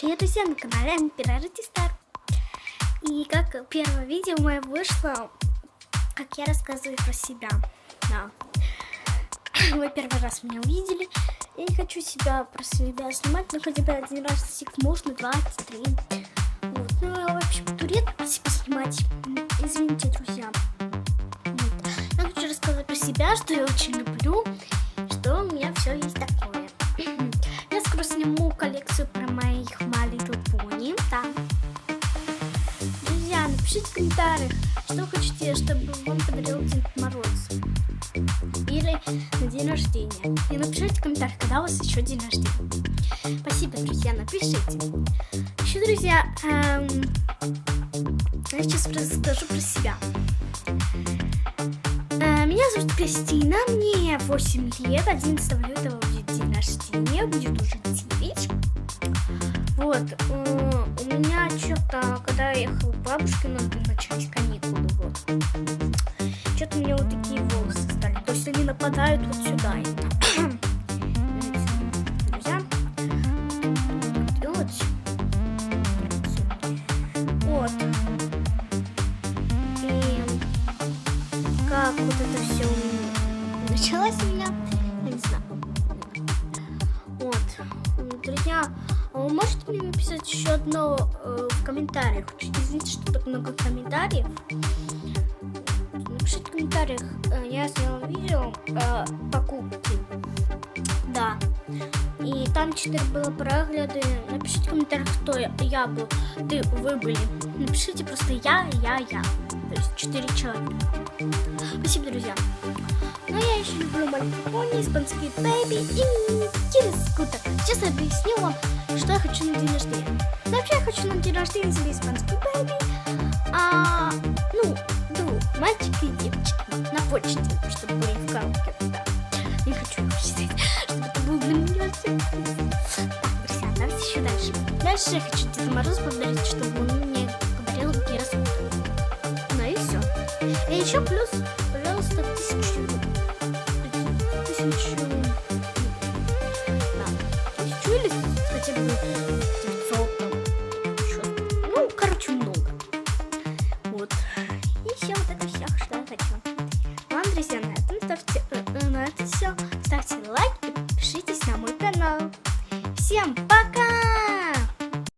Привет, друзья, на канале Ампирарити Стар. И как первое видео мое вышло, как я рассказываю про себя. Да. Вы первый раз меня увидели. Я не хочу себя про себя снимать, но хотя бы один раз можно, два, три. Вот. Ну, я вообще турет про себя снимать. Извините, друзья. Вот. Я хочу рассказать про себя, что я очень люблю, напишите в комментариях, что хотите, чтобы вам подарил Дед Мороз. Или на день рождения. И напишите в комментариях, когда у вас еще день рождения. Спасибо, друзья, напишите. Еще, друзья, эм, я сейчас расскажу про себя. Э, Меня зовут Кристина, мне 8 лет, 11 лютого будет день рождения, будет уже 9. Вот, бабушке, надо начались каникулы, вот. Что-то у меня вот такие волосы стали, то есть они нападают вот сюда. Друзья, делать. Вот. И как вот это все началось у меня, я не знаю. Вот. Друзья, а вы можете мне написать еще одно э, в комментариях? Извините, что много комментариев. Напишите в комментариях. э, Я сняла видео э, покупки. Да. И там 4 было прогляды. Напишите в комментариях, кто я, был. Ты, вы были. Напишите просто я, я, я. То есть 4 человека. Спасибо, друзья. Но я еще люблю маленький пони, испанский бэби и кири-скутер. Сейчас я объясню вам, что я хочу на день рождения. Вообще я хочу на день рождения себе испанский бэби. А, ну, двух, мальчика и девочки. На почте, чтобы были в коробке. Да. Не хочу читать, чтобы это был для меня сюрприз. Так, друзья, давайте еще дальше. Дальше я хочу Деда Морозу подарить, чтобы он мне подарил гироскутер. Ну и все. И еще плюс, пожалуйста, тысячу. Тысячу. Да, тысячу или хотя бы это все. Ставьте лайк и подпишитесь на мой канал. Всем пока!